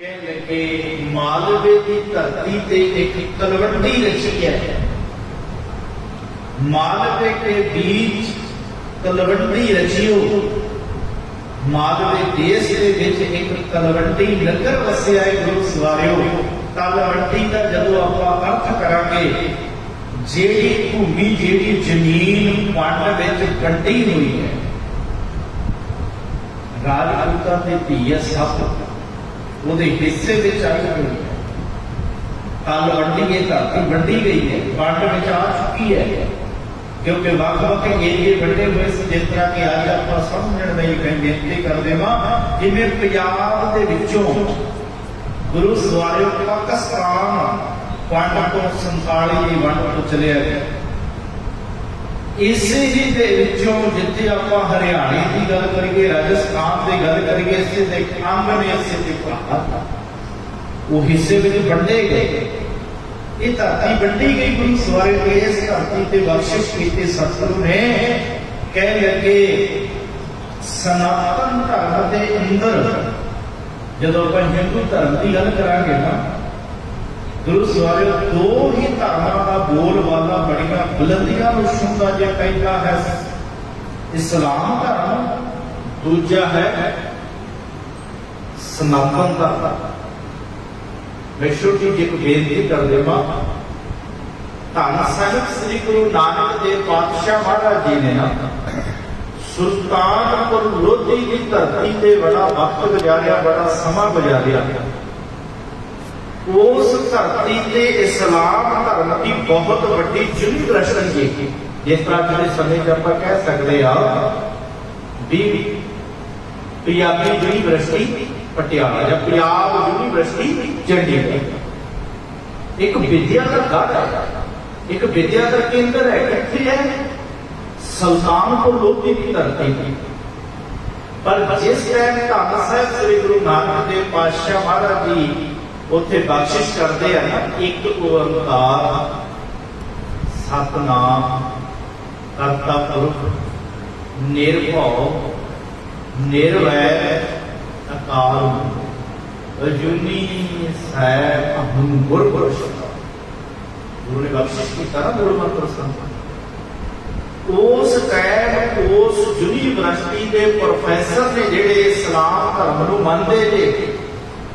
ਕਹਿਣ ਲੱਗੇ ਮਾਲਵੇ ਦੀ ਧਰਤੀ ਤੇ ਇੱਕ ਤਲਵੰਡੀ ਰਚੀ ਹੈ। ਮਾਲਵੇ ਕੇ बीच ਤਲਵੰਡੀ ਰਚਿਓ। ਮਾਲਵੇ ਦੇਸ਼ ਦੇ ਵਿੱਚ ਇੱਕ ਤਲਵੰਡੀ ਨਗਰ ਵਸਿਆ ਹੈ ਗੁਰੂ ਸਵਾਰਿਓ। ਤਲਵੰਡੀ ਦਾ ਜਦੋਂ ਆਪਾਂ ਅਰਥ ਕਰਾਂਗੇ, ਜਿਹੜੀ ਭੂਮੀ, ਜਿਹੜੀ ਜ਼ਮੀਨ ਵੰਡ ਵਿੱਚ ਵੰਡੀ ਹੋਈ ਹੈ। ਰਾਜਪੂਤਾਂ ਦੇ ਧੀਆ ਸਭ ਉਹਦੇ ਹਿੱਸੇ ਵਿੱਚ ਆਈ ਹੋਈ ਹੈ। ਕੱਲ ਵੰਡੀ ਇਹ ਧਰਤੀ ਵੰਡੀ ਗਈ ਹੈ, ਵੰਡ ਵਿੱਚ ਆ ਚੁੱਕੀ ਹੈ। ਕਿਉਂਕਿ ਵੱਖ ਵੱਖ ਏਰੀਏ ਵੰਡੇ ਹੋਏ ਸੀ, ਜਿਸ ਤਰ੍ਹਾਂ ਕਿ ਅੱਜ ਆਪਾਂ ਸਮਝਣ ਲਈ ਮੈਂ ਬੇਨਤੀ ਕਰਦੇ ਹਾਂ, ਜਿਵੇਂ ਪੰਜਾਬ ਦੇ ਵਿੱਚੋਂ ਗੁਰੂ ਸਵਾਰਿਓ ਪਾਕਿਸਤਾਨ ਵੰਡ ਤੋਂ 47 ਦੀ ਵੰਡ ਤੋਂ ਚਲਿਆ ਗਿਆ। ਇਸੇ ਹੀ ਦੇ ਵਿੱਚੋਂ ਜਿੱਥੇ ਆਪਾਂ ਹਰਿਆਣੇ ਦੀ ਗੱਲ ਕਰੀਏ, ਰਾਜਸਥਾਨ ਦੀ ਗੱਲ ਕਰੀਏ, ਇਸੇ ਦੇ ਅੰਗ ਨੇ ਇਸੇ ਦੇ ਭਾਗ ਉਹ ਹਿੱਸੇ ਵਿੱਚ ਵੰਡੇ ਗਏ। ਇਹ ਧਰਤੀ ਵੰਡੀ ਗਈ ਗੁਰੂ ਸਵਾਰੇ ਤੇ, ਇਸ ਧਰਤੀ ਤੇ ਬਖਸ਼ਿਸ਼ ਕੀਤੀ ਸਤਿਗੁਰੂ ਨੇ। ਕਹਿ ਲੱਗੇ ਸਨਾਤਨ ਧਰਮ ਦੇ ਅੰਦਰ ਜਦੋਂ ਆਪਾਂ ਹਿੰਦੂ ਧਰਮ ਦੀ ਗੱਲ ਕਰਾਂਗੇ ਨਾ ਗੁਰੂ ਸਵਾਰਿਓ ਦੋ ਹੀ ਧਰਮਾਂ ਦਾ ਬੋਲ ਵਾਲਾ ਬੜੀਆਂ ਬੁਲੰਦੀਆਂ ਨੂੰ ਛੂੰਦਾ ਜੇ ਪਹਿਲਾ ਹੈ ਇਸਲਾਮ ਧਰਮ, ਦੂਜਾ ਹੈ ਸਨਾਤਨ ਧਰਮ। ਮੈਂ ਛੋਟੀ ਜਿਹੀ ਇੱਕ ਬੇਨਤੀ ਕਰ ਦੇਵਾਂ ਧੰਨ ਸਾਹਿਬ ਸ੍ਰੀ ਗੁਰੂ ਨਾਨਕ ਦੇਵ ਪਾਤਸ਼ਾਹ ਮਹਾਰਾਜ ਜੀ ਨੇ ਨਾ, ਸੁਲਤਾਨਪੁਰ ਲੋਧੀ ਦੀ ਧਰਤੀ ਤੇ ਬੜਾ ਵਕਤ ਗੁਜ਼ਾਰਿਆ, ਬੜਾ ਸਮਾਂ ਗੁਜ਼ਾਰਿਆ। ਉਸ ਧਰਤੀ ਤੇ ਇਸਲਾਮ ਧਰਮ ਦੀ ਬਹੁਤ ਵੱਡੀ ਯੂਨੀਵਰਸਿਟੀ ਹੈ ਜਿਸ ਤਰ੍ਹਾਂ ਕਿ ਸਮੇਂ 'ਚ ਆਪਾਂ ਕਹਿ ਸਕਦੇ ਆ ਵੀ ਪੰਜਾਬੀ ਯੂਨੀਵਰਸਿਟੀ ਪਟਿਆਲਾ ਜਾਂ ਪੰਜਾਬ ਯੂਨੀਵਰਸਿਟੀ ਚੰਡੀਗੜ੍ਹ ਇੱਕ ਵਿਦਿਆ ਦਾ ਘਰ ਹੈ। ਇੱਕ ਵਿਦਿਆ ਦਾ ਕੇਂਦਰ ਹੈ। ਕਿੱਥੇ ਹੈ ਸੁਲਤਾਨਪੁਰ ਲੋਧੀ ਦੀ ਧਰਤੀ ਤੇ ਪਰ ਜਿਸ ਟਾਈਮ ਧੰਨ ਸਾਹਿਬ ਸ੍ਰੀ ਗੁਰੂ ਨਾਨਕ ਦੇਵ ਪਾਤਸ਼ਾਹ ਮਹਾਰਾਜ ਜੀ ਉੱਥੇ ਬਖਸ਼ਿਸ਼ ਕਰਦੇ ਆ ਨਾ, ਇੱਕ ਓੰਕਾਰ ਸਤਨਾਮ, ਕਰਤਾ ਪੁਰਖ, ਨਿਰਭਉ ਨਿਰਵੈਰ ਅਕਾਲ ਅਜੂਨੀ ਸੈ ਅਹੰ ਗੁਰ ਗੁਰੂ ਨੇ ਬਖਸ਼ਿਸ਼ ਕੀਤਾ ਨਾ ਗੁਰੂ ਮੰਤਰ ਸੰਤ ਉਸ ਟਾਈਮ ਉਸ ਯੂਨੀਵਰਸਿਟੀ ਦੇ ਪ੍ਰੋਫੈਸਰ ਨੇ ਜਿਹੜੇ ਇਸਲਾਮ ਧਰਮ ਨੂੰ ਮੰਨਦੇ ਨੇ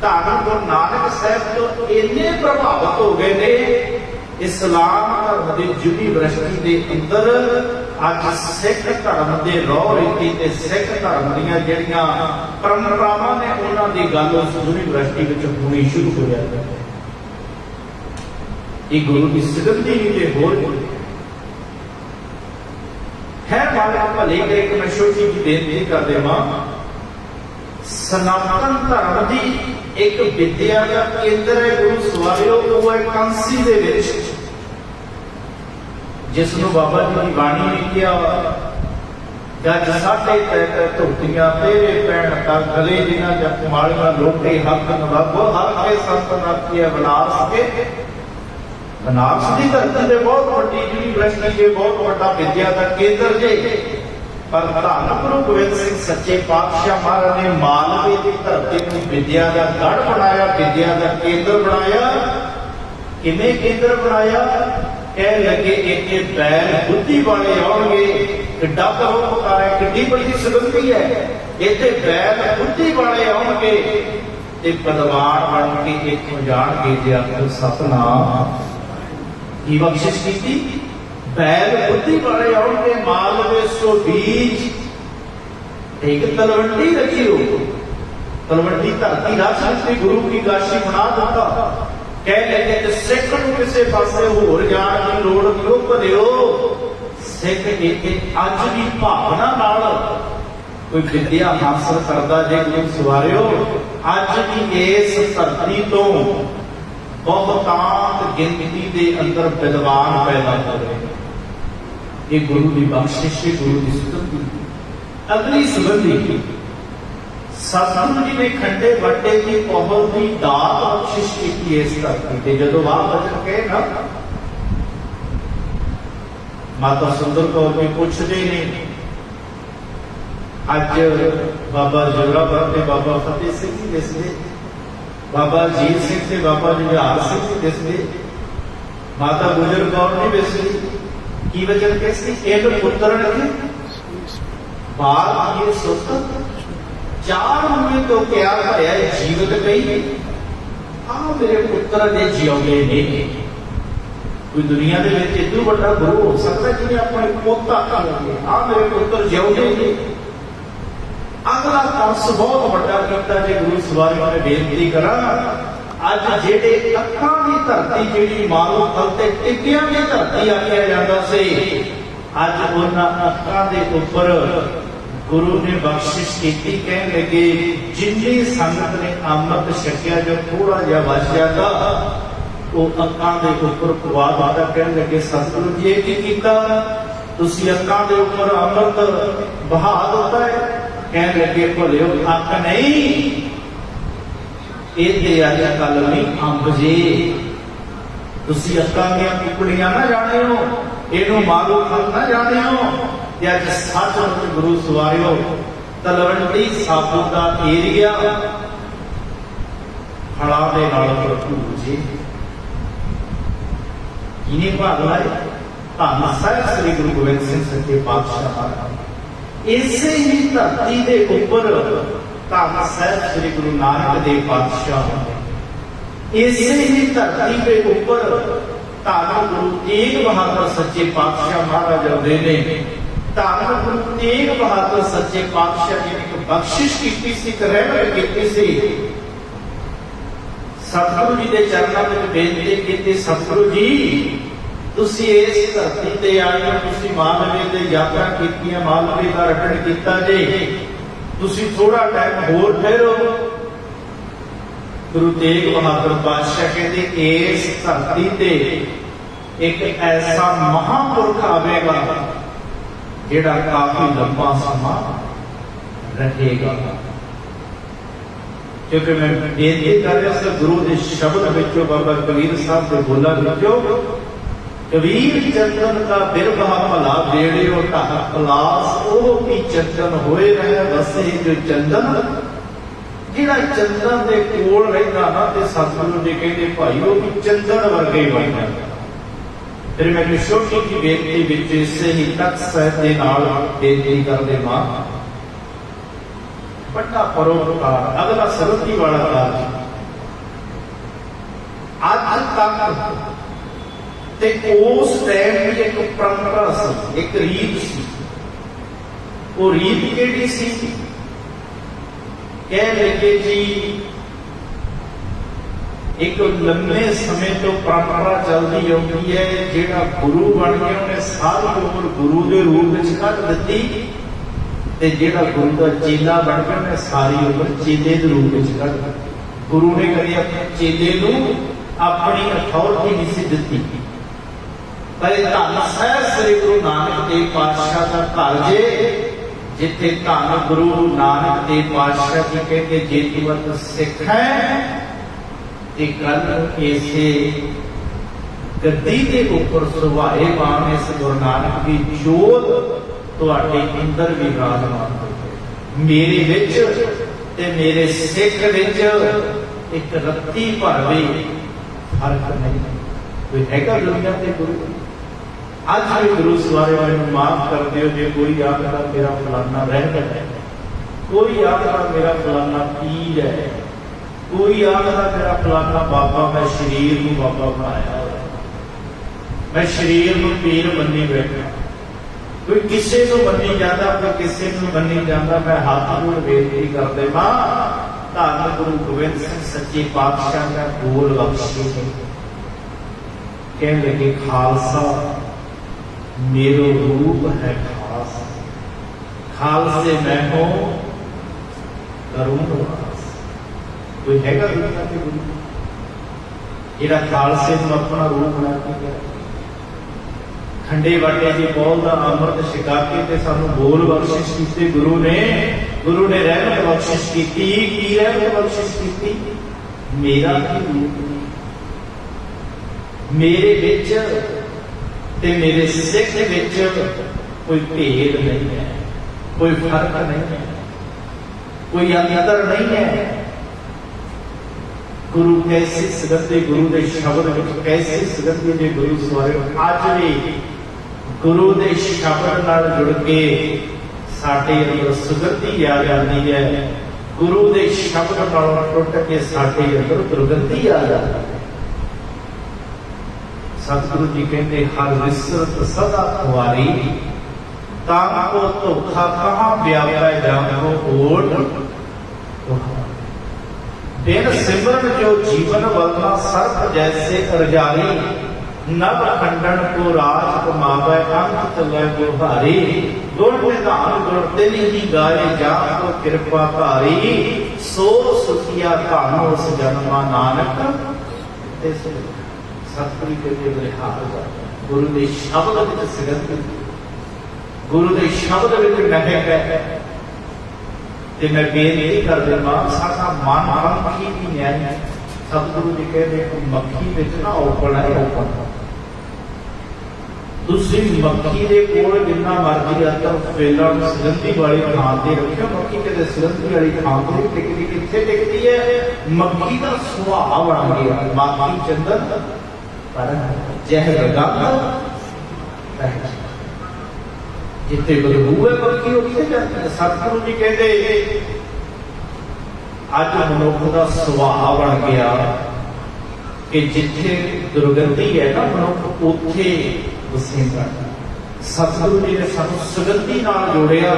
ਧੰਨ ਗੁਰੂ ਨਾਨਕ ਸਾਹਿਬ ਤੋਂ ਇੰਨੇ ਪ੍ਰਭਾਵਿਤ ਹੋ ਗਏ ਨੇ, ਇਸਲਾਮ ਧਰਮ ਦੀ ਯੂਨੀਵਰਸਿਟੀ ਦੇ ਅੰਦਰ ਅੱਜ ਸਿੱਖ ਧਰਮ ਦੇ ਰੋਹ ਰੀਤੀ ਤੇ ਸਿੱਖ ਧਰਮ ਦੀਆਂ ਜਿਹੜੀਆਂ ਪਰੰਪਰਾਵਾਂ ਨੇ, ਉਹਨਾਂ ਦੀ ਗੱਲ ਉਸ ਯੂਨੀਵਰਸਿਟੀ ਵਿੱਚ ਹੋਣੀ ਸ਼ੁਰੂ ਹੋ ਜਾਂਦੀ ਹੈ। ਇਹ ਗੁਰੂ ਦੀ ਸਿੱਧੀ ਨਹੀਂ ਤੇ ਹੋਰ ਕੋਈ ਹੈ ਮਾਲਕ ਭਲੇ ਕਰੇ ਕਿ ਮੈਂ ਛੋਟੀ ਜਿਹੀ ਬੇਨਤੀ ਕਰਦੇ ਦੇਵਾਂ ਸਨਾਤਨ ਧਰਮ ਦੀ ਇੱਕ ਵਿਦਿਆ ਦਾ ਕੇਂਦਰ ਹੈ, ਗੁਰੂ ਸਵਾਰਿਓ, ਉਹ ਹੈ ਕਾਂਸੀ ਦੇ ਵਿੱਚ। ਜਿਸ ਨੂੰ ਬਾਬਾ ਜੀ ਦੀ ਬਾਣੀ ਨੇ ਕਿਹਾ ਜਦ ਸਾਡੇ ਤੈ ਧੁੱਤੀਆਂ, ਤੇਰੇ ਪੈਣ ਤਾਂ ਗਲੇ ਜਿਨਾ ਜਪ ਮਾਲੀਆਂ ਲੋਕੇ ਹੱਕ ਨਵਾਬੋ ਹਰ ਕੇ ਸੰਤ ਨਾਕੀਏ ਬਨਾਰਸ ਕੇ। ਬਨਾਰਸ ਦੀ ਧਰਤੀ ਤੇ ਬਹੁਤ ਵੱਡੀ ਯੂਨੀਵਰਸਿਟੀ ਹੈ ਬਹੁਤ ਵੱਡਾ ਵਿਦਿਆ ਦਾ ਕੇਂਦਰ ਜੇ। ਪਰ ਧੰਨ ਗੁਰੂ ਗੋਬਿੰਦ ਸਿੰਘ ਸੱਚੇ ਪਾਤਸ਼ਾਹ ਮਹਾਰਾਜ ਨੇ ਮਾਲਵੇ ਦੀ ਧਰਤੀ ਨੂੰ ਵਿਦਿਆ ਦਾ ਗੜ ਬਣਾਇਆ, ਵਿਦਿਆ ਦਾ ਕੇਂਦਰ ਬਣਾਇਆ। ਕਿਵੇਂ ਕੇਂਦਰ ਬਣਾਇਆ? ਕਹਿ ਲੱਗੇ, ਇੱਥੇ ਬੈਲ ਬੁੱਧੀ ਵਾਲੇ ਆਉਣਗੇ। ਕਿੱਡਾ ਕਰੋ ਪੁਕਾਰੇ, ਕਿੱਡੀ ਬੜੀ ਸੁਗੰਧੀ ਹੈ। ਇੱਥੇ ਬੈਲ ਬੁੱਧੀ ਵਾਲੇ ਆਉਣਗੇ। ਤੇ ਪਦਵਾਨ ਬਣ ਕੇ ਇੱਥੋਂ ਜਾਣਗੇ, ਜੇ ਆਖੋ ਸਤਨਾਮ। ਕੀ ਬਖਸ਼ਿਸ਼ ਕੀਤੀ? ਬੈਲ ਬੁੱਧੀ ਵਾਲੇ ਆਉਣਗੇ ਮਾਲਵੇ ਸੋ ਬੀਜ। ਇੱਕ ਤਲਵੰਡੀ ਰੱਖੀ ਹੋ ਤਲਵੰਡੀ ਧਰਤੀ ਰਾਜਸਥਾਨੀ ਗੁਰੂ ਕੀ ਗਾਸ਼ੀ ਬਣਾ ਦਿੱਤਾ। ਕਹਿ ਲੱਗੇ ਕਿ ਸਿੱਖ ਨੂੰ ਕਿਸੇ ਪਾਸੇ ਹੋਰ ਜਾਣ ਦੀ ਲੋੜ ਕਿਉਂ ਭਰਿਓ? ਸਿੱਖ ਇੱਕ ਅੱਜ ਦੀ ਭਾਵਨਾ ਨਾਲ ਕੋਈ ਵਿਦਿਆ ਹਾਸਲ ਕਰਦਾ ਜੇ ਕੋਈ ਸਵਾਰਿਓ, ਅੱਜ ਦੀ ਇਸ ਧਰਤੀ ਤੋਂ ਬਹੁਤਾਂਤ ਗਿਣਤੀ ਦੇ ਅੰਦਰ ਵਿਦਵਾਨ ਪੈਦਾ ਹੋ ਰਹੇ ਨੇ ਇਹ ਗੁਰੂ ਦੀ ਬਖਸ਼ਿਸ਼ ਹੈ ਗੁਰੂ ਦੀ ਸੁਗੰਧੀ ਅਗਲੀ ਸੁਗੰਧੀ ਸਤਿਗੁਰੂ ਜੀ ਨੇ ਖੰਡੇ ਵੱਡੇ ਦੀ ਪਹੁਲ ਦੀ ਦਾਤ ਬਖਸ਼ਿਸ਼ ਕੀਤੀ ਇਸ ਧਰਤੀ ਤੇ ਜਦੋਂ ਵਾਹ ਬਚਨ ਕਹੇ ਨਾ ਮਾਤਾ ਸੁੰਦਰ ਕੌਰ ਜੀ ਪੁੱਛਦੇ ਨੇ ਅੱਜ ਬਾਬਾ ਜੋਰਾਵਰ ਤੇ ਬਾਬਾ ਫਤਿਹ ਸਿੰਘ ਜੀ ਦਿਸਦੇ ਬਾਬਾ ਜੀਤ ਸਿੰਘ ਤੇ ਬਾਬਾ ਜੁਝਾਰ ਸਿੰਘ ਵੀ ਦਿਸਦੇ ਮਾਤਾ ਗੁਜਰ ਕੌਰ ਨਹੀਂ ਦਿਸਦੀ ਕੀ ਵਜਨ ਕਿਸੀ ਇੱਕ ਪੁੱਤਰ ਨੇ ਬਾਲ ਇਹ ਸੁਤ ਚਾਰ ਮੂਹੇ ਤੋਂ ਕਿਆ ਭਰਿਆ ਜੀਵਤ ਕਈ ਆ ਮੇਰੇ ਪੁੱਤਰ ਦੇ ਜਿਉਂਦੇ ਨੇ ਕੋਈ ਦੁਨੀਆ ਦੇ ਵਿੱਚ ਇਦੋਂ ਵੱਡਾ ਗੁਰੂ ਹੋ ਸਕਦਾ ਜਿਹਨੇ ਆਪਣੇ ਪੋਤਾ ਕਹਾਂਗੇ ਆ ਮੇਰੇ ਪੁੱਤਰ ਜਿਉਂਦੇ ਨੇ ਅਗਲਾ ਤਰਸ ਬਹੁਤ ਵੱਡਾ ਕੀਤਾ ਜੇ ਗੁਰੂ ਸਵਾਰੀ ਮੈਂ ਬੇਨਤੀ ਕਰਾਂ ਅੱਜ ਜਿਹੜੇ ਅੱਖਾਂ ਦੀ ਧਰਤੀ ਜਿਹੜੀ ਮਾਨੋ ਫਲ ਤੇ ਟਿੱਕਿਆਂ ਦੀ ਧਰਤੀ ਆਖਿਆ ਜਾਂਦਾ ਸੀ, ਅੱਜ ਉਹਨਾਂ ਅੱਖਾਂ ਦੇ ਉੱਪਰ ਗੁਰੂ ਨੇ ਬਖਸ਼ਿਸ਼ ਕੀਤੀ, ਕਹਿਣ ਲੱਗੇ, ਜਿੰਨੀ ਸੰਗਤ ਨੇ ਅੰਮ੍ਰਿਤ ਛਕਿਆ, ਜੋ ਥੋੜਾ ਜਿਹਾ ਬਚ ਜਾਂਦਾ ਉਹ ਅੱਖਾਂ ਦੇ ਉੱਪਰ ਪਵਾ ਦਿੱਤਾ ਕਹਿਣ ਲੱਗੇ, ਸਤਿਗੁਰੂ ਜੀ, ਇਹ ਕੀ ਕੀਤਾ? ਤੁਸੀਂ ਅੱਖਾਂ ਦੇ ਉੱਪਰ ਅੰਮ੍ਰਿਤ ਬਹਾ ਦਿੱਤਾ ਹੈ? ਕਹਿਣ ਲੱਗੇ, ਭਲਿਓ, ਅੱਖ ਨਹੀਂ ਇਹ ਤੇ ਅੱਜ ਅੰਬ ਜੇ। ਤੁਸੀਂ ਅੱਖਾਂ ਦੀਆਂ ਕੁਕੜੀਆਂ ਨਾ ਜਾਣਿਓ ਇਹਨੂੰ ਮਾਲੋ ਖਲ ਨਾ ਜਾਣਿਓ ਤੇ ਅੱਜ ਸੱਚਮੁੱਚ ਗੁਰੂ ਸਵਾਰਿਓ, ਤਲਵੰਡੀ ਸਾਬੂ ਦਾ ਏਰੀਆ ਹੜਾ ਦੇ ਨਾਲ ਭਰਪੂਰ ਜੀ। ਇਹਨੇ ਭਾਗ ਲਾਏ? ਧੰਨ ਸਾਹਿਬ ਸ੍ਰੀ ਗੁਰੂ ਗੋਬਿੰਦ ਸਿੰਘ ਸੱਚੇ ਪਾਤਸ਼ਾਹ ਇਸੇ ਹੀ ਧਰਤੀ ਦੇ ਉੱਪਰ ਧੰਨ ਸਾਹਿਬ ਸ੍ਰੀ ਗੁਰੂ ਨਾਨਕ ਦੇਵ ਪਾਤਸ਼ਾਹ ਇਸੇ ਹੀ ਧਰਤੀ ਦੇ ਉੱਪਰ ਧੰਨ ਗੁਰੂ ਤੇਗ ਬਹਾਦਰ ਸੱਚੇ ਪਾਤਸ਼ਾਹ ਮਹਾਰਾਜ ਆਉਂਦੇ ਨੇ। ਧੰਨ ਗੁਰੂ ਤੇਗ ਬਹਾਦਰ ਸੱਚੇ ਪਾਤਸ਼ਾਹ ਜੀ ਨੇ ਇੱਕ ਬਖਸ਼ਿਸ਼ ਕੀਤੀ ਸੀ, ਇੱਕ ਰਹਿਮਤ ਕੀਤੀ ਸੀ। ਸਤਿਗੁਰੂ ਜੀ ਦੇ ਚਰਨਾਂ ਵਿੱਚ ਬੇਨਤੀ ਕੀਤੀ, ਸਤਿਗੁਰੂ ਜੀ, ਤੁਸੀਂ ਇਸ ਧਰਤੀ ਤੇ ਆਏ ਹੋ, ਤੁਸੀਂ ਮਾਲਵੇ ਤੇ ਯਾਤਰਾ ਕੀਤੀਆਂ ਮਾਲਵੇ ਦਾ ਰਟਣ ਕੀਤਾ ਜੇ। ਤੁਸੀਂ ਥੋੜਾ ਟਾਈਮ ਹੋਰ ਠਹਿਰੋ। ਗੁਰੂ ਤੇਗ ਬਹਾਦਰ ਪਾਤਸ਼ਾਹ ਕਹਿੰਦੇ, ਇਸ ਧਰਤੀ ਤੇ ਇੱਕ ਐਸਾ ਮਹਾਪੁਰਖ ਆਵੇਗਾ ਜਿਹੜਾ ਕਾਫੀ ਲੰਬਾ ਸਮਾਂ ਰਹੇਗਾ। ਕਿਉਂਕਿ ਮੈਂ ਬੇਨਤੀ ਕਰ ਰਿਹਾ ਸੀ, ਗੁਰੂ ਦੇ ਸ਼ਬਦ ਵਿੱਚੋਂ ਬਾਬਾ ਕਬੀਰ ਸਾਹਿਬ ਦੇ ਬੋਲਾਂ ਵਿੱਚੋਂ ਕਬੀਰ ਚੰਦਨ ਦਾ ਬਿਰਭਾ ਭਲਾ ਦੇੜਿਓ ਢਾਹ ਪਲਾਸ, ਉਹ ਵੀ ਚੰਦਨ ਹੋਏ ਰਹੇ ਵਸੇ ਜੋ ਚੰਦਨ। ਜਿਹੜਾ ਚੰਦਨ ਦੇ ਕੋਲ ਰਹਿੰਦਾ ਨਾ ਤੇ ਸਤਿਗੁਰੂ ਜੀ ਕਹਿੰਦੇ, ਭਾਈ, ਉਹ ਵੀ ਚੰਦਨ ਵਰਗੇ ਹੀ ਬਣ ਜਾਂਦਾ ਫਿਰ ਮੈਂ ਇੱਕ ਛੋਟੀ ਜਿਹੀ ਬੇਨਤੀ ਵਿੱਚ ਇਸੇ ਹੀ ਤਖਤ ਸਾਹਿਬ ਦੇ ਨਾਲ ਬੇਨਤੀ ਕਰਦੇ ਮਾਂ। ਵੱਡਾ ਪਰੋਪਕਾਰ ਅਗਲਾ ਸਰਤੀ ਵਾਲਾ ਕਾਰਜ ਅੱਜ ਤੱਕ ਤੇ ਉਸ ਟਾਈਮ ਦੀ ਇੱਕ ਪਰੰਪਰਾ ਸੀ, ਇੱਕ ਰੀਤ ਸੀ। ਉਹ ਰੀਤ ਕਿਹੜੀ ਸੀ? ਕਹਿ ਲੱਗੇ ਜੀ, ਇੱਕ ਲੰਮੇ ਸਮੇਂ ਤੋਂ ਪਰੰਪਰਾ ਚੱਲਦੀ ਆਉਂਦੀ ਹੈ, ਜਿਹੜਾ ਗੁਰੂ ਬਣ ਗਿਆ, ਉਹਨੇ ਸਾਰੀ ਉਮਰ ਗੁਰੂ ਦੇ ਰੂਪ ਵਿੱਚ ਕੱਢ ਦਿੱਤੀ। ਤੇ ਜਿਹੜਾ ਗੁਰੂ ਦਾ ਚੇਲਾ ਬਣ ਗਿਆ, ਉਹਨੇ ਸਾਰੀ ਉਮਰ ਚੇਲੇ ਦੇ ਰੂਪ ਵਿੱਚ ਕੱਢ ਦਿੱਤੀ। ਗੁਰੂ ਨੇ ਕਦੇ ਆਪਣੇ ਚੇਲੇ ਨੂੰ ਆਪਣੀ ਅਥਾਰਟੀ ਨਹੀਂ ਸੀ ਦਿੱਤੀ। ਪਰ ਇਹ ਧੰਨ ਸਾਹਿਬ ਸ੍ਰੀ ਗੁਰੂ ਨਾਨਕ ਦੇਵ ਪਾਤਸ਼ਾਹ ਦਾ ਘਰ ਜੇ, ਜਿੱਥੇ ਧੰਨ ਗੁਰੂ ਨਾਨਕ ਦੇਵ ਪਾਤਸ਼ਾਹ ਜੀ ਕਹਿੰਦੇ ਜੇ ਸਿੱਖ ਹੈ, ਤੇ ਕੱਲ ਇਸੇ ਗੱਦੀ ਦੇ ਉੱਪਰ ਸੁਭਾਏ ਬਾਣ ਇਸ ਗੁਰੂ ਨਾਨਕ ਦੀ ਜੋਤ ਤੁਹਾਡੇ ਅੰਦਰ ਵੀ ਰਾਜਮਾਨ ਹੋਵੇ ਮੇਰੇ ਵਿੱਚ ਤੇ ਮੇਰੇ ਸਿੱਖ ਵਿੱਚ ਇੱਕ ਰੱਤੀ ਭਰ ਵੀ ਫ਼ਰਕ ਨਹੀਂ। ਕੋਈ ਹੈਗਾ ਦੁਨੀਆ ਤੇ ਗੁਰੂ? ਅੱਜ ਵੀ ਗੁਰੂ ਸਵਾਰੇ ਮੈਨੂੰ ਮਾਫ ਕਰ ਦਿਓ ਜੇ ਕੋਈ ਆਖਦਾ ਮੇਰਾ ਫਲਾਨਾ ਰਹਿ ਹੈ ਕੋਈ ਆਖਦਾ ਮੇਰਾ ਫਲਾਨਾ ਪੀਰ ਹੈ ਕੋਈ ਆਖਦਾ ਮੇਰਾ ਫਲਾਨਾ ਬਾਬਾ ਮੈਂ ਸ਼ਰੀਰ ਨੂੰ ਬਾਬਾ ਬਣਾਇਆ ਹੋਇਆ ਮੈਂ ਸ਼ਰੀਰ ਨੂੰ ਪੀਰ ਮੰਨੀ ਬੈਠਾ ਕੋਈ ਕਿਸੇ ਨੂੰ ਮੰਨੀ ਜਾਂਦਾ ਕੋਈ ਕਿਸੇ ਨੂੰ ਮੰਨੀ ਜਾਂਦਾ ਮੈਂ ਹੱਥ ਜੋੜ ਬੇਨਤੀ ਕਰਦੇ ਮਾਂ ਧੰਨ ਗੁਰੂ ਗੋਬਿੰਦ ਸਿੰਘ ਸੱਚੇ ਪਾਤਸ਼ਾਹ ਦਾ ਬੋਲ ਬਖਸ਼ੇ। ਕਹਿੰਦੇ ਕਿ ਖਾਲਸਾ ਮੇਰੋ ਰੂਪ ਹੈ ਖਾਸ। ਖਾਲਸੇ ਮੈਂ ਹੋ, ਕਰੂੰ ਨਿਵਾਸ ਕੋਈ ਹੈਗਾ ਦੁਨੀਆ ਤੇ ਗੁਰੂ ਜਿਹੜਾ ਖਾਲਸੇ ਨੂੰ ਆਪਣਾ ਰੂਪ ਬਣਾ ਕੇ ਗਿਆ। ਖੰਡੇ ਵਾਟੇ ਦੀ ਬੋਲ ਦਾ ਅੰਮ੍ਰਿਤ ਛਕਾ ਕੇ ਤੇ ਸਾਨੂੰ ਬੋਲ ਬਖਸ਼ਿਸ਼ ਕੀਤੀ। ਗੁਰੂ ਨੇ ਗੁਰੂ ਨੇ ਰਹਿਮਤ ਬਖਸ਼ਿਸ਼ ਕੀਤੀ। ਕੀ ਰਹਿਮਤ ਬਖਸ਼ਿਸ਼ ਕੀਤੀ? ਮੇਰਾ ਕੀ ਰੂਪ ਮੇਰੇ ਵਿੱਚ ਤੇ ਮੇਰੇ ਸਿੱਖ ਵਿੱਚ ਕੋਈ ਭੇਦ ਨਹੀਂ ਹੈ ਕੋਈ ਫ਼ਰਕ ਨਹੀਂ ਹੈ ਕੋਈ ਅੰਤਰ ਨਹੀਂ ਹੈ ਗੁਰੂ ਕੈਸੀ ਸਗਤੇ ਗੁਰੂ ਦੇ ਸ਼ਬਦ ਵਿੱਚ ਕੈਸੀ ਸਗਤੇ ਦੇ ਗੁਰੂ ਸਵਾਰੇ ਅੱਜ ਵੀ ਗੁਰੂ ਦੇ ਸ਼ਬਦ ਨਾਲ ਜੁੜ ਕੇ ਸਾਡੇ ਅੰਦਰ ਸੁਗੰਧੀ ਆ ਜਾਂਦੀ ਹੈ ਗੁਰੂ ਦੇ ਸ਼ਬਦ ਨਾਲ ਟੁੱਟ ਕੇ ਸਾਡੇ ਅੰਦਰ ਦੁਰਗੰਧੀ ਆ ਜਾਂਦੀ ਹੈ ਸਤਿਗੁਰੂ ਜੀ ਕਹਿੰਦੇ, ਹਰ ਵਿਸਰਤ ਸਦਾ ਖੁਆਰੀ ਤਾਂ ਕੋ ਧੋਖਾ ਕਹਾਂ ਵਿਆਪੈ ਜਾਮ ਕੋ ਓਟ। ਬਿਨ ਸਿਮਰਨ ਜੋ ਜੀਵਨ ਵਲਨਾ ਸਰਪ ਜੈਸੇ ਅਰਜਾਰੀ ਨਭ ਖੰਡਨ ਕੋ ਰਾਜ ਕਮਾਵੇ ਅੰਤ ਤਲੇ ਗੁਹਾਰੀ ਗੁਣ ਨਿਧਾਨ ਗੁਣ ਤੇ ਨਹੀਂ ਗਾਏ ਜਾਮ ਕੋ ਕਿਰਪਾ ਧਾਰੀ। ਸੋ ਸੁਖੀਆ ਧਨ ਉਸ ਜਨਮਾ ਨਾਨਕ। ਤੇ ਸਤਿਗੁਰੂ ਕਹਿੰਦੇ ਮੇਰੇ ਹਾਲ ਗੁਰੂ ਦੇ ਸ਼ਬਦ ਵਿੱਚ ਸਿਰਤ ਗੁਰੂ ਦੇ ਸ਼ਬਦ ਵਿੱਚ ਮਹਿਕ ਹੈ ਤੇ ਮੈਂ ਬੇਨਤੀ ਕਰ ਦਿੰਦਾ ਸਾਡਾ ਮਨ ਪੰਖੀ ਦੀ ਨਿਆਈ ਸਤਿਗੁਰੂ ਜੀ ਕਹਿੰਦੇ ਕਿ ਮੱਖੀ ਵਿੱਚ ਨਾ ਔਪਣ ਹੈ ਔਪਣ ਤੁਸੀਂ ਮੱਖੀ ਦੇ ਕੋਲ ਜਿੰਨਾ ਮਰਜ਼ੀ ਅੰਦਰ ਫੇਲਣ ਸੁਗੰਧੀ ਵਾਲੀ ਥਾਂ ਤੇ ਰੱਖਿਓ ਮੱਖੀ ਕਿਤੇ ਸੁਗੰਧੀ ਵਾਲੀ ਥਾਂ ਤੇ ਟਿਕਦੀ ਕਿੱਥੇ ਟਿਕਦੀ ਹੈ ਮੱਖੀ ਦਾ ਸੁਭਾਅ ਬਣ ਗਿਆ ਮੱਖੀ ਚੰਦਨ ਪਰ ਜ਼ਹਿਰ ਗੰਧ ਜਿੱਥੇ ਬਦਬੂ ਹੈ ਮੱਖੀ ਉੱਥੇ ਜਾਂਦੀ ਸਤਿਗੁਰੂ ਜੀ ਕਹਿੰਦੇ, ਅੱਜ ਮਨੁੱਖ ਦਾ ਸੁਭਾਅ ਬਣ ਗਿਆ ਕਿ ਜਿੱਥੇ ਦੁਰਗੰਧੀ ਹੈ ਨਾ ਮਨੁੱਖ, ਉੱਥੇ ਵਸੇਗਾ ਸਤਿਗੁਰੂ ਜੀ ਨੇ ਸਾਨੂੰ ਸੁਗੰਧੀ ਨਾਲ ਜੋੜਿਆ।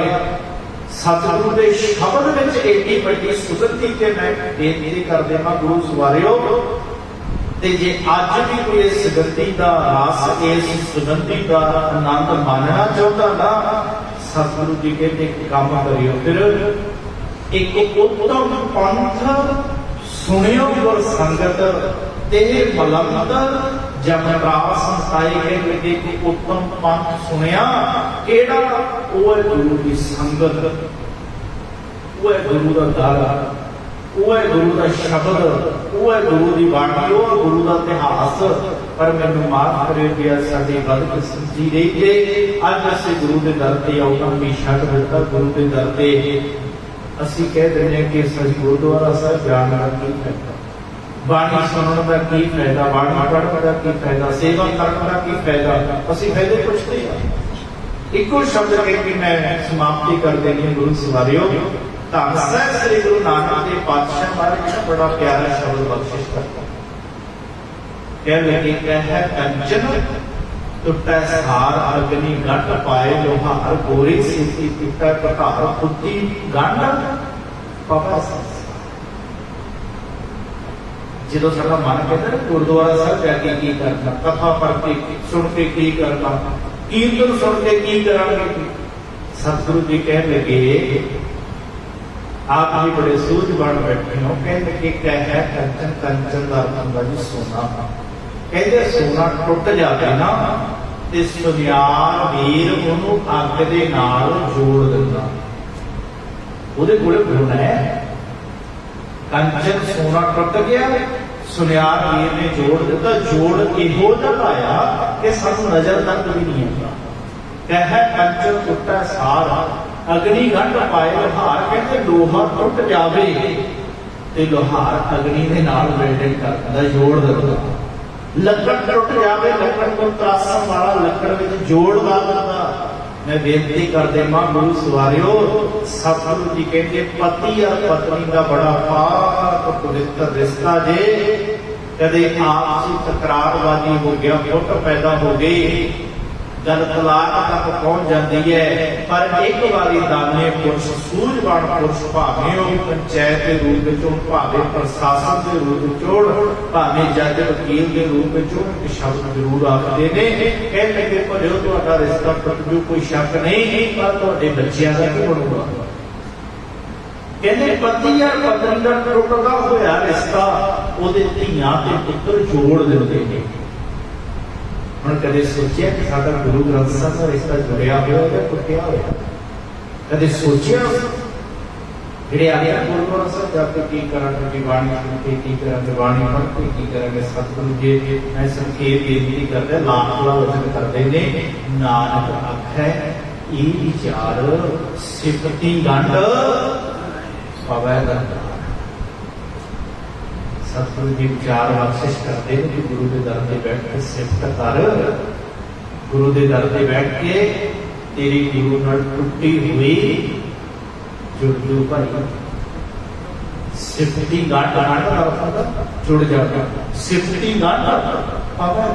ਸਤਿਗੁਰੂ ਦੇ ਸ਼ਬਦ ਵਿੱਚ ਏਡੀ ਵੱਡੀ ਸੁਗੰਧੀ ਤੇ ਮੈਂ ਬੇਨਤੀ ਕਰਦੇ ਹਾਂ, ਗੁਰੂ ਸਵਾਰਿਓ ਤੇ ਜੇ ਅੱਜ ਵੀ ਕੋਈ ਇਸ ਸੁਗੰਧੀ ਦਾ ਰਸ, ਇਸ ਸੁਗੰਧੀ ਦਾ ਆਨੰਦ ਮਾਣਨਾ ਚਾਹੁੰਦਾ ਨਾ ਸਤਿਗੁਰੂ ਜੀ ਕਹਿੰਦੇ ਕੰਮ ਕਰਿਓ। ਫਿਰ ਇੱਕ ਉਤਮ ਪੰਥ ਸੁਣਿਓ ਗੁਰ ਸੰਗਤ ਤੇ ਮਲੰਦ ਜਮਰਾ ਸੰਸਾਈ ਕਹਿੰਦੇ ਕਿ ਉਤਮ ਪੰਥ ਸੁਣਿਆ, ਕਿਹੜਾ? ਉਹ ਹੈ ਗੁਰੂ ਦੀ ਸੰਗਤ। ਉਹ ਹੈ ਗੁਰੂ ਦਾ ਦਰ ਉਹ ਹੈ ਗੁਰੂ ਦਾ ਸ਼ਬਦ ਉਹ ਹੈ ਗੁਰੂ ਦੀ ਬਾਣੀ ਉਹ ਹੈ ਗੁਰੂ ਦਾ ਇਤਿਹਾਸ ਪਰ ਮੈਨੂੰ ਮਾਫ ਕਰਿਓ ਕਿ ਅੱਜ ਸਾਡੀ ਬਦਕਿਸਮਤੀ ਰਹੀ ਕਿ ਅੱਜ ਅਸੀਂ ਗੁਰੂ ਦੇ ਦਰ ਤੇ ਆਉਣਾ ਵੀ ਛੱਡ ਦਿੱਤਾ ਗੁਰੂ ਦੇ ਦਰ ਤੇ ਅਸੀਂ ਕਹਿ ਦਿੰਦੇ ਹਾਂ ਕਿ ਸਹੀ ਗੁਰਦੁਆਰਾ ਸਾਹਿਬ ਜਾਣ ਦਾ ਕੀ ਫਾਇਦਾ ਬਾਣੀ ਸੁਣਨ ਦਾ ਕੀ ਫਾਇਦਾ ਬਾਣੀ ਪੜ੍ਹਨ ਦਾ ਕੀ ਫਾਇਦਾ ਸੇਵਾ ਕਰਨ ਦਾ ਕੀ ਫਾਇਦਾ ਅਸੀਂ ਫਾਇਦੇ ਪੁੱਛਦੇ ਹਾਂ ਇੱਕੋ ਸ਼ਬਦ ਕਹਿ ਕੇ ਮੈਂ ਸਮਾਪਤੀ ਕਰ ਦੇਣੀ ਹੈ ਗੁਰੂ ਸਵਾਰਿਓ ਧੰਨ ਸਾਹਿਬ ਸ੍ਰੀ ਗੁਰੂ ਨਾਨਕ ਦੇਵ ਪਾਤਸ਼ਾਹ ਬਾਰੇ ਜਿਹੜਾ ਬੜਾ ਪਿਆਰਾ ਸ਼ਬਦ ਬਖਸ਼ਿਸ਼ ਕਰਦਾ ਕਹਿੰਦੇ ਕਿ ਕਹਿ ਕੰਚਨ ਟੁੱਟੈ ਸਾਰ ਅਗਨੀ ਗੱਟ ਪਾਏ ਲੋਹਾਰ ਗੋਰੀ ਸਿੱਧੀ ਪਿੱਟੈ ਪ੍ਰਕਾਰ ਖੁੱਦੀ ਗੰਢ ਪਾਪਾ ਜਦੋਂ ਸਾਡਾ ਮਨ ਕਹਿੰਦਾ ਨਾ ਗੁਰਦੁਆਰਾ ਸਾਹਿਬ ਜਾ ਕੇ ਕੀ ਕਰਨਾ ਕਥਾ ਪੜ੍ਹ ਕੇ ਸੁਣ ਕੇ ਕੀ ਕਰਨਾ ਕੀਰਤਨ ਸੁਣ ਕੇ ਕੀ ਕਰਾਂਗੇ ਸਤਿਗੁਰੂ ਜੀ ਕਹਿਣ ਲੱਗੇ ਆਪ ਵੀ ਬੜੇ ਸੂਝਵਾਨ ਬੈਠੇ ਹੋ। ਕਹਿੰਦੇ ਕਿ ਕਹਿ ਹੈ, ਕੰਚਨ ਕੰਚਨ ਦਾ ਅਰਥ ਜੀ ਸੋਨਾ। ਕਹਿੰਦੇ ਸੋਨਾ ਟੁੱਟ ਜਾਵੇ ਨਾ, ਤੇ ਸੁਨਿਆਰ ਵੀਰ ਉਹਨੂੰ ਅੱਗ ਦੇ ਨਾਲ ਜੋੜ ਦਿੰਦਾ। ਉਹਦੇ ਕੋਲੇ ਗੁਣ ਹੈ। ਕੰਚਨ ਸੋਨਾ ਟੁੱਟ ਗਿਆ, ਸੁਨਿਆਰ ਵੀਰ ਨੇ ਜੋੜ ਦਿੱਤਾ। ਜੋੜ ਇਹੋ ਜਿਹਾ ਲਾਇਆ ਕਿ ਸਾਨੂੰ ਨਜ਼ਰ ਤੱਕ ਵੀ ਨਹੀਂ ਆਉਂਦਾ। ਕਹਿ ਕੰਚਨ ਟੁੱਟਾ ਸਾਰਾ। ਅਗਨੀ ਗੰਢ ਪਾਏ ਲੋਹਾਰ, ਕਹਿੰਦੇ ਲੋਹਾ ਟੁੱਟ ਜਾਵੇ ਤੇ ਲੋਹਾਰ ਅਗਨੀ ਦੇ ਨਾਲ ਵੈਲਡਿੰਗ ਕਰ ਦਿੰਦਾ ਜੋੜ ਦਿੰਦਾ ਲੱਕੜ ਟੁੱਟ ਜਾਵੇ, ਲੱਕੜ ਨੂੰ ਤਰਾਸਣ ਵਾਲਾ ਲੱਕੜ ਵਿੱਚ ਜੋੜ ਲਾ ਦਿੰਦਾ। ਮੈਂ ਬੇਨਤੀ ਕਰਦੇ ਮਾਂ ਗੁਰੂ ਸਵਾਰਿਓ, ਸਤਿਗੁਰੂ ਜੀ ਕਹਿੰਦੇ, ਪਤੀ ਔਰ ਪਤਨੀ ਦਾ ਬੜਾ ਪਾਕ ਪਵਿੱਤਰ ਰਿਸ਼ਤਾ ਜੇ। ਕਦੇ ਆਪਸੀ ਤਕਰਾਰਵਾਦੀ ਹੋ ਗਿਆ, ਫੁੱਟ ਪੈਦਾ ਹੋ ਗਈ ਜਦ ਤਲਾਕ ਤੱਕ ਪਹੁੰਚ ਜਾਂਦੀ ਹੈ, ਪਰ ਇੱਕ ਵਾਰੀ ਦਾਨੇ ਪੁਰਸ਼ ਸੂਝਵਾਨ ਪੁਰਸ਼ ਭਾਵੇਂ ਉਹ ਪੰਚਾਇਤ ਦੇ ਰੂਪ ਵਿੱਚ, ਭਾਵੇਂ ਪ੍ਰਸ਼ਾਸਨ ਦੇ ਰੂਪ ਵਿੱਚ, ਭਾਵੇਂ ਜੱਜ ਵਕੀਲ ਦੇ ਰੂਪ ਵਿੱਚ ਇੱਕ ਸ਼ਬਦ ਜ਼ਰੂਰ ਆਖਦੇ ਨੇ ਕਹਿੰਦੇ ਕਿ ਭਜੋ ਤੁਹਾਡਾ ਰਿਸ਼ਤਾ ਟੁੱਟ ਕੋਈ ਸ਼ੱਕ ਨਹੀਂ, ਪਰ ਤੁਹਾਡੇ ਬੱਚਿਆਂ ਦਾ ਕੀ ਬਣੂਗਾ? ਕਹਿੰਦੇ ਪਤੀ ਜਾਂ ਪਤਨੀ ਦਾ ਟੁੱਟਦਾ ਹੋਇਆ ਰਿਸ਼ਤਾ ਉਹਦੇ ਧੀਆਂ ਤੇ ਪੁੱਤਰ ਜੋੜ ਦਿੰਦੇ ਨੇ। ਹੁਣ ਕਦੇ ਸੋਚਿਆ ਕਿ ਸਾਡਾ ਗੁਰੂ ਗ੍ਰੰਥ ਸਾਹਿਬ ਨਾਲ ਰਿਸ਼ਤਾ ਜੁੜਿਆ ਹੋਇਆ ਜਾਂ ਟੁੱਟਿਆ ਹੋਇਆ ਕਦੇ ਸੋਚਿਆ ਜਿਹੜੇ ਆ ਗਿਆ ਗੁਰਦੁਆਰਾ ਸਾਹਿਬ ਜਾ ਕੇ ਕੀ ਕਰਾਂਗੇ ਜੀ ਬਾਣੀ ਸੁਣ ਕੇ ਕੀ ਕਰਾਂਗੇ, ਬਾਣੀ ਪੜ੍ਹ ਕੇ ਕੀ ਕਰਾਂਗੇ, ਸਤਿਗੁਰੂ ਜੀ ਮੈਂ ਸੰਖੇਪ ਬੇਨਤੀ ਕਰਦੇ ਲਾਖ ਲਾ ਵਚਨ ਕਰਦੇ ਨੇ, ਨਾਨਕ ਆਖੈ ਇਹ ਵਿਚਾਰ, ਸਿਫਤੀ ਗੰਢ ਪਵੈ ਗੰਢ। ਸਤਿਗੁਰੂ ਜੀ ਵਿਚਾਰ ਬਖਸ਼ਿਸ਼ ਕਰਦੇ ਨੇ ਕਿ ਗੁਰੂ ਦੇ ਦਰ ਤੇ ਬੈਠ ਕੇ ਸਿਫਤ ਕਰ ਗੁਰੂ ਦੇ ਦਰ ਤੇ ਬੈਠ ਕੇ ਤੇਰੀ ਗੁਰੂ ਨਾਲ ਟੁੱਟੀ ਹੋਈ ਜੁੜ ਜੂ ਭਾਈ ਸਿਫਤੀ ਗਾਟ ਗਾਟ ਦਾ ਅਰਥ ਜੁੜ ਜਾਣਾ ਸਿਫਤੀ ਗਾਟ ਪਾਵਾ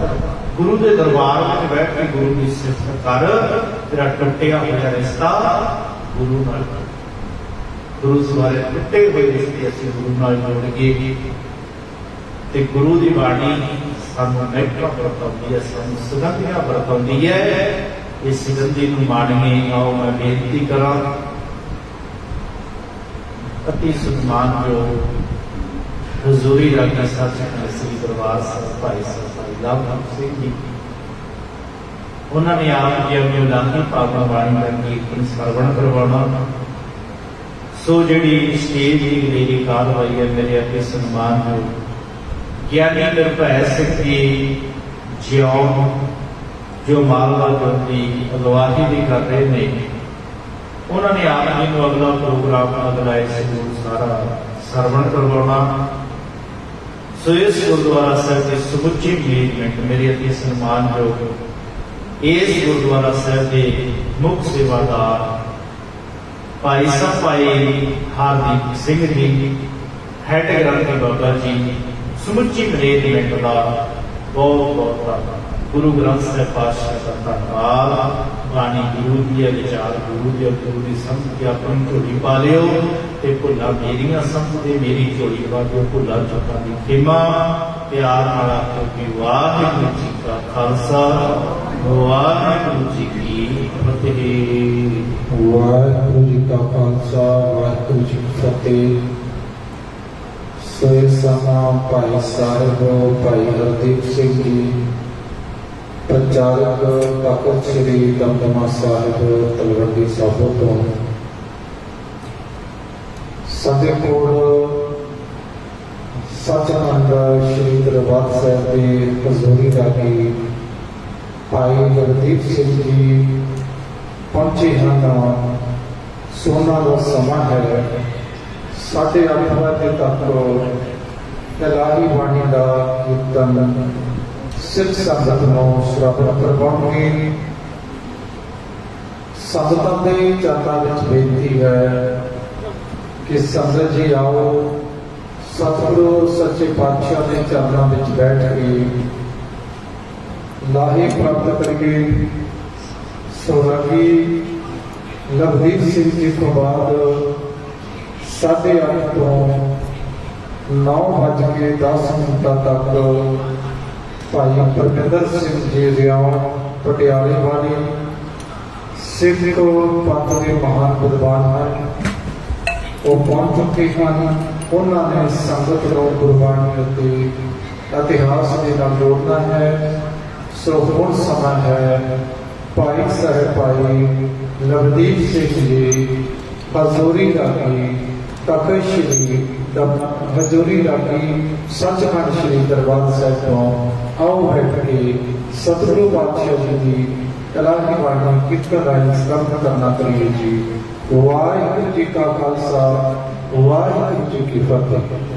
ਗੁਰੂ ਦੇ ਦਰਬਾਰ ਵਿੱਚ ਬੈਠ ਕੇ ਗੁਰੂ ਦੀ ਸਿਫਤ ਕਰ ਤੇਰਾ ਟੁੱਟਿਆ ਹੋਇਆ ਰਿਸ਼ਤਾ ਗੁਰੂ ਨਾਲ ਗੁਰੂ ਸਵਾਰੇ ਟੁੱਟੇ ਹੋਏ ਰਿਸ਼ਤੇ ਅਸੀਂ ਗੁਰੂ ਨਾਲ ਜੋੜ ਗਏ ਤੇ ਗੁਰੂ ਦੀ ਬਾਣੀ ਸਾਨੂੰ ਨੈਕਟਰ ਵਰਤਾਉਂਦੀ ਹੈ, ਸਾਨੂੰ ਸੁਗੰਧੀਆਂ ਵਰਤਾਉਂਦੀ ਹੈ। ਇਸ ਸੁਗੰਧੀ ਨੂੰ ਮਾਣੀਏ, ਆਓ ਮੈਂ ਬੇਨਤੀ ਕਰਾਂ, ਅਤੀ ਸਨਮਾਨ ਜੋ ਹਜ਼ੂਰੀ ਰੱਖੀ ਸੱਚਖੰਡ ਸ੍ਰੀ ਦਰਬਾਰ ਸਾਹਿਬ, ਭਾਈ ਸਾਹਿਬ, ਭਾਈ ਲਾਭ ਸਿੰਘ ਜੀ। ਉਹਨਾਂ ਨੇ ਆਪ ਜੀ ਆਪਣੀ ਉਲਾਂਘੀ ਪਾਵਨ ਬਾਣੀ ਦਾ ਕੀਰਤਨ ਸਰਵਣ ਕਰਵਾਉਣਾ। ਸੋ ਜਿਹੜੀ ਸਟੇਜ ਦੀ ਮੇਰੀ ਕਾਰਵਾਈ ਹੈ, ਮੇਰੇ ਅੱਗੇ ਸਨਮਾਨ ਜੋ ਗਿਆਨੀ ਨਿਰਭੈ ਸਿੰਘ ਜੀ ਜਿਉਂ ਜੋ ਮਾਲਵਾ ਦੀ ਅਗਵਾਈ ਵੀ ਕਰ ਰਹੇ ਨੇ ਉਹਨਾਂ ਨੇ ਆਪ ਜੀ ਨੂੰ ਅਗਲਾ ਪ੍ਰੋਗਰਾਮ ਅਗਲਾ ਇਸ ਨੂੰ ਸਾਰਾ ਸਰਵਣ ਕਰਵਾਉਣਾ ਸੋ ਇਸ ਗੁਰਦੁਆਰਾ ਸਾਹਿਬ ਦੇ ਸਮੁੱਚੀ ਮੈਨੇਜਮੈਂਟ ਮੇਰੇ ਅਤੀ ਸਨਮਾਨਯੋਗ ਇਸ ਗੁਰਦੁਆਰਾ ਸਾਹਿਬ ਦੇ ਮੁੱਖ ਸੇਵਾਦਾਰ ਭਾਈ ਸਾਹਿਬ ਭਾਈ ਹਾਰਦੀਪ ਸਿੰਘ ਜੀ ਹੈਡ ਗ੍ਰੰਥੀ ਬਾਬਾ ਜੀ ਸਮੁੱਚੀ ਮੈਨੇਜਮੈਂਟ ਦਾ ਬਹੁਤ ਬਹੁਤ ਧੰਨਵਾਦ। ਗੁਰੂ ਗ੍ਰੰਥ ਸਾਹਿਬ ਪਾਤਸ਼ਾਹ ਦਾ ਧੰਨਵਾਦ। ਬਾਣੀ ਗੁਰੂ ਦੀ ਹੈ, ਵਿਚਾਰ ਗੁਰੂ ਦੀ ਗੁਰੂ ਦੀ ਸਮਝ ਕੇ ਆਪਣੀ ਝੋਲੀ ਪਾ ਲਿਓ ਤੇ ਭੁੱਲਾਂ ਮੇਰੀਆਂ ਸਮਝ ਤੇ ਮੇਰੀ ਝੋਲੀ ਪਾ ਦਿਓ, ਭੁੱਲਾਂ ਚੁੱਕਾਂ ਦੀ ਖਿਮਾ। ਪਿਆਰ ਨਾਲ ਆਖੋ ਕਿ ਵਾਹਿਗੁਰੂ ਜੀ ਕਾ ਖਾਲਸਾ, ਵਾਹਿਗੁਰੂ ਜੀ ਕੀ ਫਤਿਹ। ਵਾਹਿਗੁਰੂ ਜੀ ਕਾ ਖਾਲਸਾ, ਵਾਹਿਗੁਰੂ ਜੀ ਕੀ ਫਤਿਹ। ਸੋਏ ਸਮਾਂ, ਭਾਈ ਸਾਹਿਬ, ਭਾਈ ਹਰਦੀਪ ਸਿੰਘ ਜੀ, ਪ੍ਰਚਾਰਕ ਤਖਤ ਸ੍ਰੀ ਦਮਦਮਾ ਸਾਹਿਬ, ਤਲਵੰਡੀ ਸਾਬੋ ਤੋਂ। ਸਾਡੇ ਕੋਲ ਸੱਚਖੰਡ ਸ੍ਰੀ ਦਰਬਾਰ ਸਾਹਿਬ ਦੇ ਹਜ਼ੂਰੀ ਰਾਗੀ ਭਾਈ ਹਰਦੀਪ ਸਿੰਘ ਜੀ ਪਹੁੰਚੇ ਹਨ ਸੋਨਾ ਦਾ ਸਮਾਂ ਹੈ। ਸਾਢੇ ਅੱਠ ਵਜੇ ਤੱਕ ਇਲਾਹੀ ਬਾਣੀ ਦਾ ਕੀਰਤਨ ਸਿੱਖ ਸੰਗਤ ਨੂੰ ਸ਼ਰਵਣ ਕਰਵਾਉਣਗੇ ਸੰਗਤਾਂ ਦੇ ਚਰਨਾਂ ਵਿੱਚ ਬੇਨਤੀ ਹੈ ਕਿ ਸੰਗਤ ਜੀ ਆਓ, ਸਤਿਗੁਰੂ ਸੱਚੇ ਪਾਤਸ਼ਾਹ ਦੇ ਚਰਨਾਂ ਵਿੱਚ ਬੈਠ ਕੇ ਲਾਹੇ ਪ੍ਰਾਪਤ ਕਰਕੇ ਸੋਰਾਗੀ ਲਵਦੀਪ ਸਿੰਘ ਜੀ ਤੋਂ ਬਾਅਦ ਸਾਢੇ ਅੱਠ ਤੋਂ 9 ਵੱਜ ਕੇ 10 ਮਿੰਟਾਂ ਤੱਕ ਭਾਈ ਪਰਮਿੰਦਰ ਸਿੰਘ ਜੀ ਰਿਆਉ ਪਟਿਆਲੇ ਵਾਲੀ ਸਿੱਖ ਪੰਥ ਦੇ ਮਹਾਨ ਵਿਦਵਾਨ ਹਨ। ਉਹ ਪਹੁੰਚ ਚੁੱਕੇ ਹਨ। ਉਹਨਾਂ ਨੇ ਸੰਗਤ ਨੂੰ ਗੁਰਬਾਣੀ ਅਤੇ ਇਤਿਹਾਸ ਦੇ ਨਾਲ ਜੋੜਨਾ ਹੈ। ਸੋ ਹੁਣ ਸਮਾਂ ਹੈ ਭਾਈ ਸਾਹਿਬ ਭਾਈ ਲਵਦੀਪ ਸਿੰਘ ਜੀ, ਹਜ਼ੂਰੀ ਰਾਹੀਂ ਤਖਤ ਸ਼੍ਰੀ ਦਮ- ਹਜ਼ੂਰੀ ਰਾਗੀ ਸੱਚਖੰਡ ਸ਼੍ਰੀ ਦਰਬਾਰ ਸਾਹਿਬ ਤੋਂ ਆਓ ਬੈਠ ਕੇ ਸਤਿਗੁਰੂ ਪਾਤਸ਼ਾਹ ਜੀ ਦੀ ਇਲਾਹੀ ਬਾਣੀ ਕੀਰਤਨ ਰਾਹੀਂ ਸਰਵ ਕਰਨਾ ਕਰੀਏ ਜੀ। ਵਾਹਿਗੁਰੂ ਜੀ ਕਾ ਖਾਲਸਾ, ਵਾਹਿਗੁਰੂ ਜੀ ਕੀ ਫਤਿਹ।